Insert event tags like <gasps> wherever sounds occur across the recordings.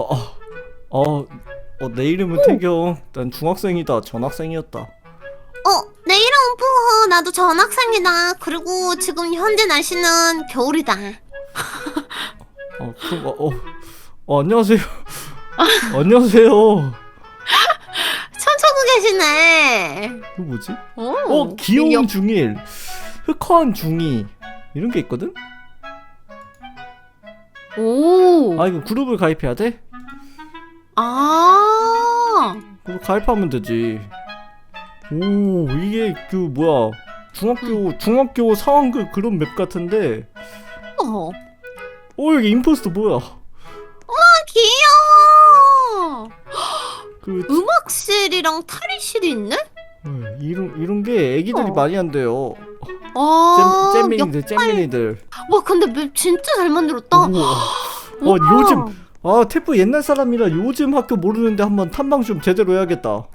어, 어, 어, 어, 내 이름은 태경. 난 중학생이다. 전학생이었다. 어, 내 이름은 푸호. 나도 전학생이다. 그리고 지금 현재 날씨는 겨울이다. 어, 그럼, 어, 어, 어 안녕하세요. <laughs> 안녕하세요. 춤추고 계시네. 이거 뭐지? 오, 어, 귀여운 역- 중일, 흑화한 중이 이런 게 있거든? 오. 아, 이거 그룹을 가입해야 돼? 아. 그거 가입하면 되지. 오, 이게 그 뭐야? 중학교 중학교 상황극 그런 맵 같은데. 어. 어, 여기 임포스터 뭐야? 귀여워. 그 음악실이랑 탈의실이 있네? 음, 이런 이런 게 애기들이 어. 많이 한대요. 아. 잼 잼민이들 잼민이들. 역- 와, 근데 맵 진짜 잘 만들었다. 우와. <gasps> 와 우와. 요즘 아 태프 옛날 사람이라 요즘 학교 모르는데 한번 탐방 좀 제대로 해야겠다.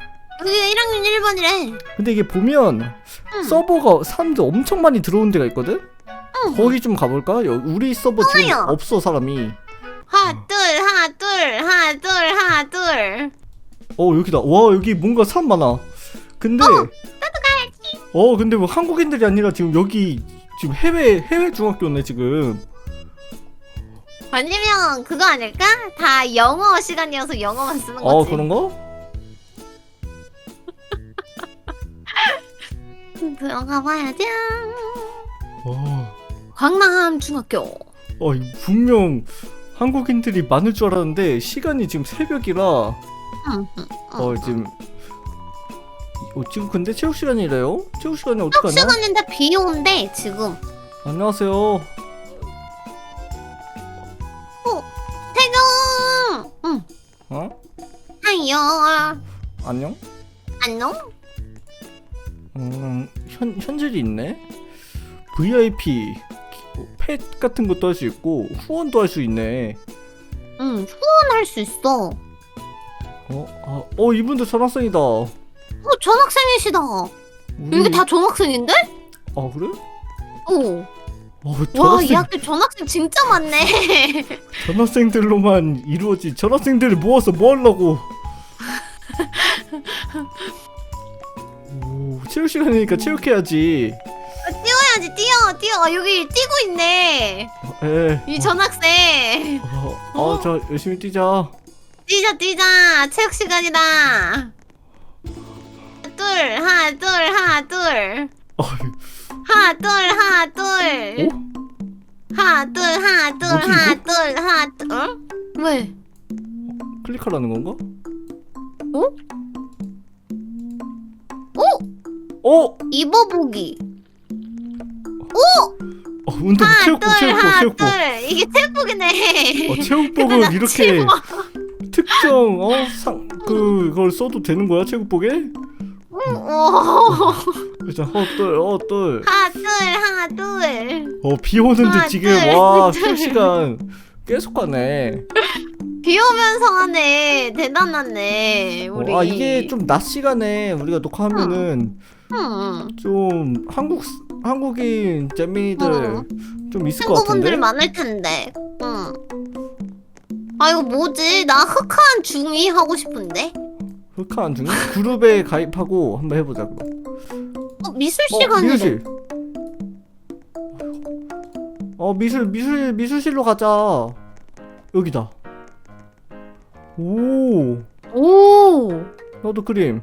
여기 1학년 1반이래. 근데 이게 보면 응. 서버가 사람들 엄청 많이 들어온 데가 있거든. 응. 거기 좀 가볼까? 여, 우리 서버 지금 좋아요. 없어 사람이. 하나, 둘, 하나, 둘, 하나, 둘, 하나, 둘. 어 여기다. 와 여기 뭔가 사람 많아. 근데 어 근데 뭐 한국인들이 아니라 지금 여기 지금 해외 해외 중학교네 지금. 아니면 그거 아닐까? 다 영어 시간이어서 영어만 쓰는 거지. <laughs> 어 그런가? 들어가 봐야지. 어. 광남 중학교. 어, 이 분명 한국인들이 많을 줄 알았는데 시간이 지금 새벽이라 어 응, 응, 응. 지금 어, 지금 근데 체육 시간이래요? 체육 시간에 수업 어떡하냐? 시간인데 비 온대 지금. 안녕하세요. 안녕? 안녕. 음, 현 현질이 있네. VIP 어, 펫 같은 것도 할 수 있고 후원도 할 수 있네. 응. 후원할 수 있어. 어, 아, 어 이분도 전학생이다. 어 전학생이시다. 우리- 여기 다 전학생인데? 아 그래? 어. 어, 와, 이 학교 전학생 진짜 많네. 전학생들로만 이루어지. 전학생들을 모아서 뭐 하려고? 오, 체육 시간이니까 체육해야지. 뛰어야지, 뛰어, 뛰어. 여기 뛰고 있네. 에. 이 전학생. 어, 어, 자 열심히 뛰자. 뛰자, 뛰자. 체육 시간이다. 둘, 하나, 둘, 하나, 둘. 어, 하나, 둘, 하나, 둘. 어? 하나, 둘, 하나, 둘, 뭐지, 하나? 둘, 하나, 둘. 어? 왜? 클릭하라는 건가? 어? 어? 입어보기. 어 운동 하나, 체육복 둘, 체육복 하나, 체육복. 둘. 이게 체육복이네. 어 체육복은 이렇게 치마. 특정 어 상 그걸 써도 되는 거야 체육복에? 오. 일단 헛돌 헛돌. 하나, 둘, 하나, 둘. 어 비 오는데 하나, 지금 둘, 와 둘. 체육 시간 계속 가네. 비 오면서 하네. 대단하네. 우리. 어, 아 이게 좀 낮 시간에 우리가 녹화하면은 응. 좀 한국 한국인 잼민이들 어. 좀 있을 것 같은데. 친구분들 많을 텐데. 응. 아 이거 뭐지? 나 흑한 중이 하고 싶은데. 흑한 중에 그룹에 가입하고 한번 해보자. 어, 미술 어 시간이래. 미술실. 어 미술 미술 미술실로 가자. 여기다. 오 오. 나도 그림.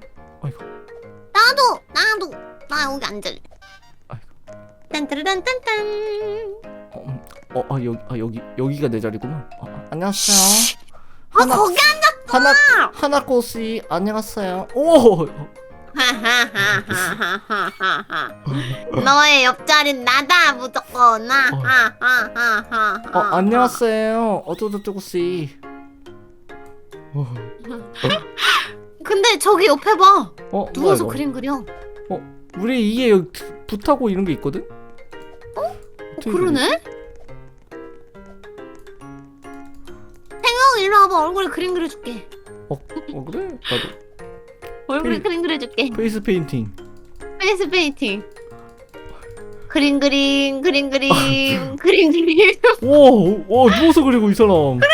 나도 나도 나 여기 앉을래. 아이고. 딴따르단딴딴. 어, 음, 어, 아 여기 아 여기 여기가 내 자리구나. 어, 아, 안녕하세요. 아 하나- 거기 앉아. 하나 하나 꽃이 안녕하세요. 오 하하하하하하하. 너의 옆자리는 나다 무조건 나. 어. 하하하하하. 어, 안녕하세요. 어쩌저쩌 꽃이. 어, 근데 저기 옆에 봐. 어 누워서 뭐야, 그림 그려. 이거? 우리 이게 여기 붓하고 이런 게 있거든. 어, 어떻게 그러네. 태경 일로 와봐. 얼굴에 그림 그려줄게. 어, 어 그래? 나도 얼굴에 페이- 그림 그려줄게. 페이스 페인팅. 페이스 페인팅. 그림 그림 그림 그림 <laughs> 그림 그림. 오, 오 누워서 그리고 이 사람. 그린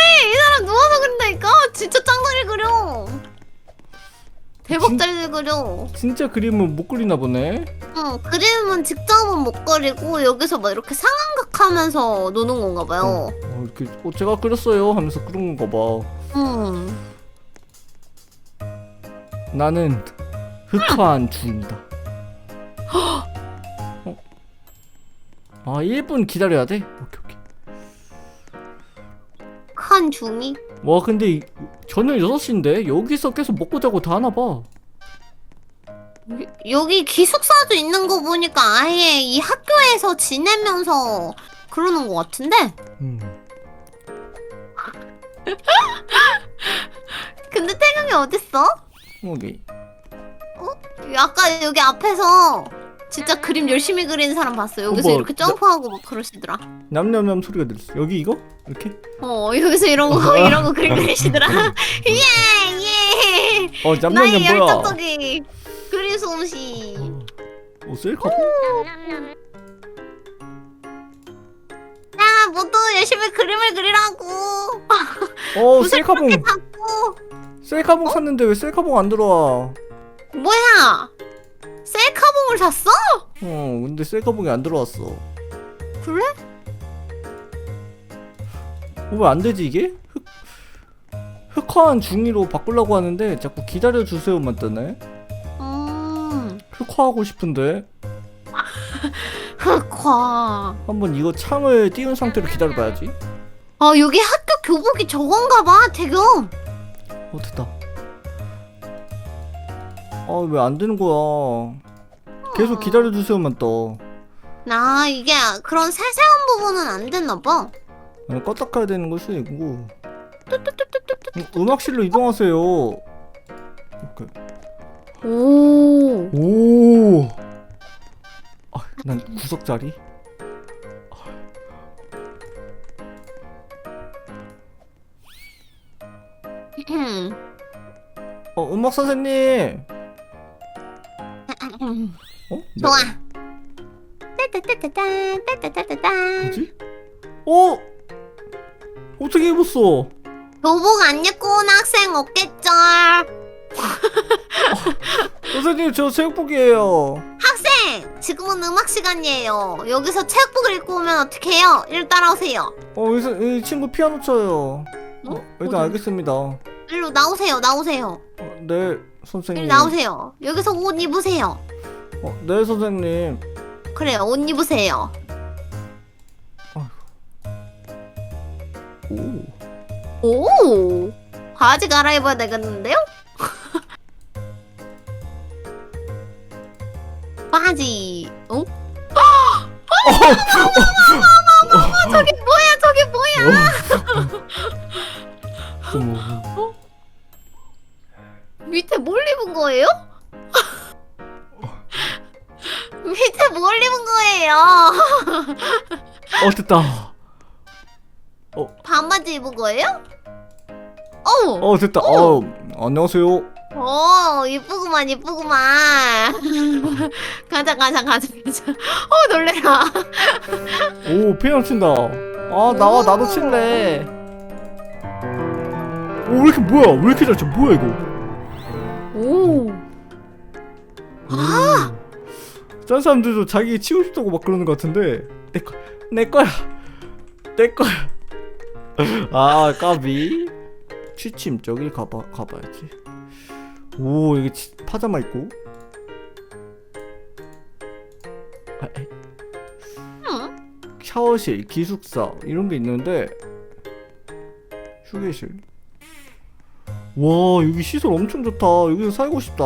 잘 그려. 진짜 그림은 못 그리나 보네. 응, 그림은 직접은 못 그리고 여기서 막 이렇게 상황극 하면서 노는 건가 봐요. 어, 이렇게 어, 제가 그렸어요 하면서 그런 건가 봐. 응. 나는 흑화한 중이다. 어? 아 1분 기다려야 돼? 오케이 오케이. 한 중이. 와 근데 이, 저녁 6시인데 여기서 계속 먹고 자고 다 하나 봐. 여기 기숙사도 있는 거 보니까 아예 이 학교에서 지내면서 그러는 것 같은데? 음. <laughs> 근데 태경이 어딨어? 여기. 아까 여기 앞에서 진짜 그림 열심히 그리는 사람 봤어. 여기서 뭐, 이렇게 점프하고 막 그러시더라. 냠냠냠 소리가 들렸어. 여기 이거? 이렇게? 어, 여기서 이런 거, 이런 거 그림 그리시더라. <laughs> <laughs> 예, 예. 어 나의 냠냠냠 뭐야? 열정적인 그림 솜씨. 어 셀카? 야, 모두 열심히 그림을 그리라고. 어 <laughs> 셀카봉. 셀카봉 샀는데 왜 셀카봉 안 들어와? 뭐야? 셀카봉을 샀어? 어 근데 셀카봉이 안 들어왔어. 그래? 어, 왜안 되지 이게? 흑 흑화한 중이로 바꾸려고 하는데 자꾸 기다려 주세요만 뜨네. 음, 흑화하고 싶은데 <laughs> 흑화. 한번 이거 창을 띄운 상태로 기다려봐야지. 아, 여기 학교 교복이 저건가 봐, 태경. 어 됐다. 아왜 안 되는 거야? 계속 기다려 주세요만 떠. 나 이게 그런 세세한 부분은 안 됐나 봐. 그냥 껐다 켜야 되는 걸 수도 있고. 음, 음악실로 이동하세요. 오. 오. 아, 난 구석 자리. 어, 음악 선생님. 어? 네. 좋아. 따따따따따 따따따따따. 뭐지? 어? 어떻게 입었어? 교복 안 입고 온 학생 없겠죠? 선생님 저 체육복이에요. 학생! 지금은 음악 시간이에요. 여기서 체육복을 입고 오면 어떡해요? 일 따라오세요. 어, 이, 선- 이 친구 피아노 쳐요. 어, 어디? 일단 알겠습니다. 어, 일로 나오세요, 나오세요. 네, 선생님. 일 나오세요. 여기서 옷 입으세요. 어, 네, 선생님. 그래요, 옷 입으세요. 오. 오! 바지 갈아입어야 되겠는데요? 바지. 어? 저게 뭐야, 저게 뭐야? 어머. 밑에 뭘 입은 거예요? <laughs> 밑에 뭘 입은 거예요? 어, 됐다. 반바지 입은 거예요? 어우, 어, 됐다. 어, 안녕하세요. 어, 이쁘구만, 이쁘구만. <laughs> 가자, 가자, 가자, 가자. 어, 놀래라. 오, 피아노 친다. 아, 나와, 나도 칠래. 오, 왜 이렇게, 뭐야? 왜 이렇게 잘 쳐? 뭐야, 이거? 오. 아! 짠 사람들도 자기 치고 싶다고 막 그러는 것 같은데 내 거, 내 거야, 내 거야. 아 까비. 취침 저기 가봐 가봐야지. 오 여기 치, 파자마 입고. 아, 에, 응? 샤워실, 기숙사 이런 게 있는데 휴게실. 와 여기 시설 엄청 좋다. 여기서 살고 싶다.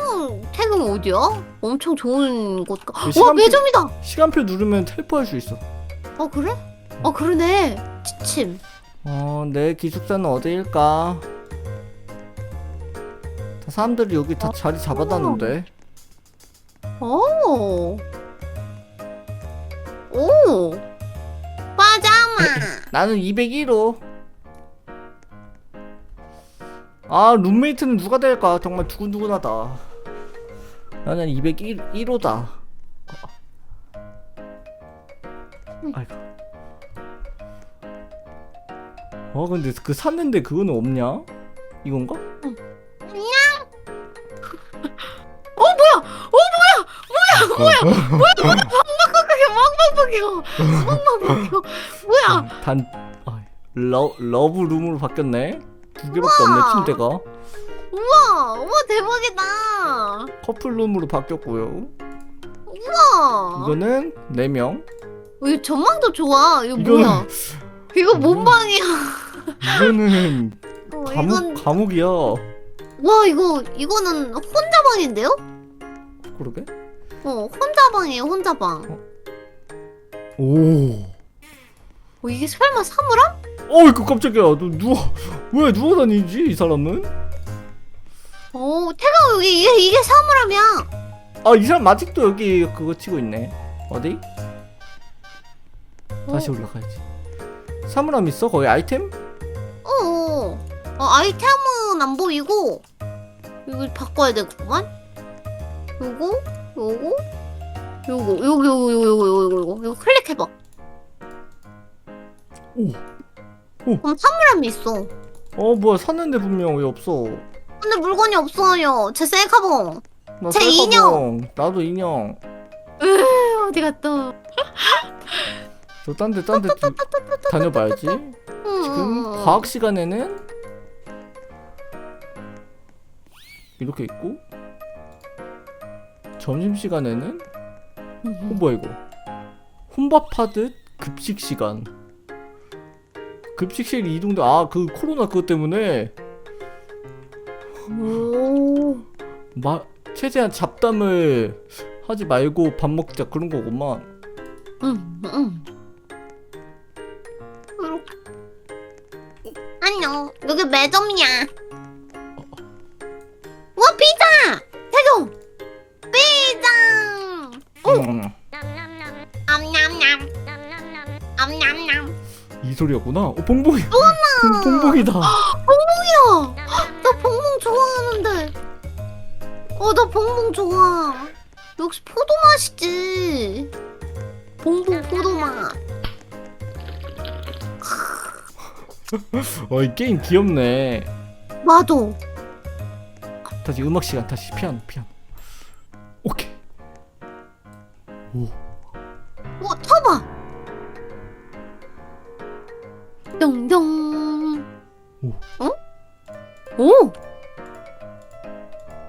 응, 태경 어디야? 엄청 좋은 곳. 가... 그 와, 시간표- 매점이다. 시간표 누르면 텔포할 수 있어. 어, 그래? 어, 그러네. 지침. 어, 내 기숙사는 어디일까? 다 사람들이 여기 다 자리 잡아놨는데. 오. 오. 파자마. <laughs> 나는 201호. 아 룸메이트는 누가 될까? 정말 두근두근하다. 나는 201호다. 아이고. 어 근데 그 샀는데 그거는 없냐? 이건가? <laughs> 어, 어, 뭐야? 뭐야? 뭐야? 방방방이야 방방방이야 방방방이야 뭐야? 단 아, 러, 러브룸으로 바뀌었네? 두 개밖에 없네 우와. 침대가. 우와! 우와 대박이다! 커플 룸으로 바뀌었고요. 우와! 이거는 4명. 어, 이 전망도 좋아. 이거 이거는- 뭐야? 이거 뭔 방이야. 이거는 <laughs> 어, 감옥, 이건 감옥이야. 와 이거 이거는 혼자 방인데요? 그러게. 어 혼자 방이에요 혼자 방. 오. 어, 이게 설마 사물함? 어이구 깜짝이야 너 누워 왜 누워 다니지 이 사람은 어 태가 여기 이게 이게 사물함이야. 아 이 사람 아직도 여기 그거 치고 있네 어디 다시 어. 올라가야지 사물함 있어 거기 아이템 어, 어. 어 아이템은 안 보이고 이거 바꿔야 되겠구만. 요거 요거 요거 요거 요거 요거 요거 요거 요거 요거 클릭해봐. 오. 그럼 사물함이 있어. 어 뭐야 샀는데 분명 왜 없어 근데 물건이 없어요. 제 셀카봉. 나 제 셀카봉. 인형. 나도 인형 으, 어디 갔다? 저딴 데 딴 데 다녀봐야지 지금 음. 과학 시간에는 이렇게 있고 점심 시간에는 어 뭐야 이거 혼밥하듯 급식 시간 급식실 이동도 아 그 코로나 그것 때문에 오. 마, 최대한 잡담을 하지 말고 밥 먹자 그런 거구만 응, 응. 안녕. 여기 매점이야. 와 피자! 태경! 피자! 음, 암냠냠. 암냠냠. 이 소리였구나 어 봉봉이 봉- 봉봉이다 봉봉이야! 나 봉봉 좋아하는데. 어, 나 봉봉 좋아. 역시 포도 맛이지. 봉봉 포도 맛. 어 이 게임 귀엽네 맞아. 다시 음악 시간 다시 피아노 피아노 오케이 오 동동. 오. 어? 오.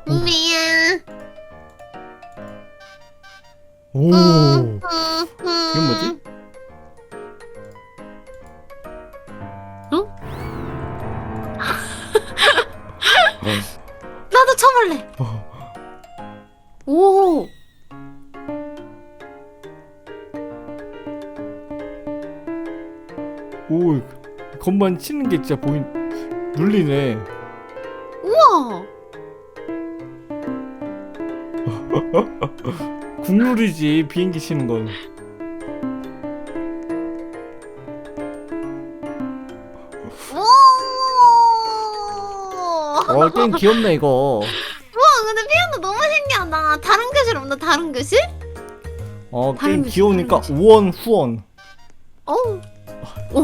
엄마야. 오. 어. 건반 치는 게 진짜 보인 눌리네 우와. <laughs> 국룰이지 비행기 치는 건 오. 어 게임 귀엽네 이거 우와, 근데 피아노 너무 신기하다. 다른 교실 없나? 다른 교실? 어 다른 게임 거지, 귀여우니까 다른 우원 후원 어. 오.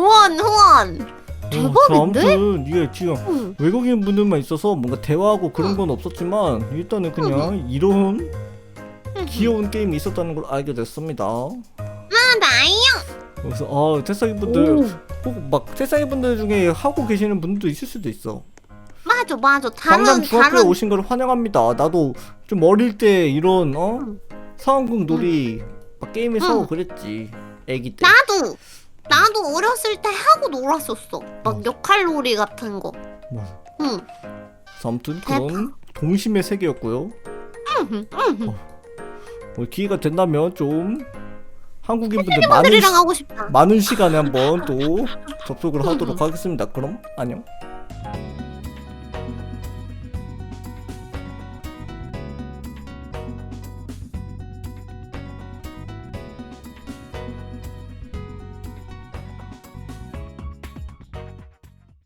후원, 후원. 어, 대박인데? 저 아무튼 이게 지금 응. 외국인 분들만 있어서 뭔가 대화하고 그런 응. 건 없었지만 일단은 그냥 이런 귀여운 게임이 있었다는 걸 알게 됐습니다 아, 나요. 그래서 아 태사기 분들 오. 혹막 태사기 분들 중에 하고 계시는 분도 있을 수도 있어 맞아, 맞아. 강남 다른 중학교에 다른 오신 걸 환영합니다. 나도 좀 어릴 때 이런 어 응. 상황극 놀이 막 게임에서 응. 그랬지. 애기 때. 나도 나도 어렸을 때 하고 놀았었어. 막 어. 역할놀이 같은 거. 뭐. 응. 아무튼 그런 동심의 세계였고요. 응. 응. 뭐 기회가 된다면 좀 한국인 분들 많은 시, 하고 싶다. 많은 시간에 한번 또 접속을 하도록 하겠습니다. 그럼 안녕.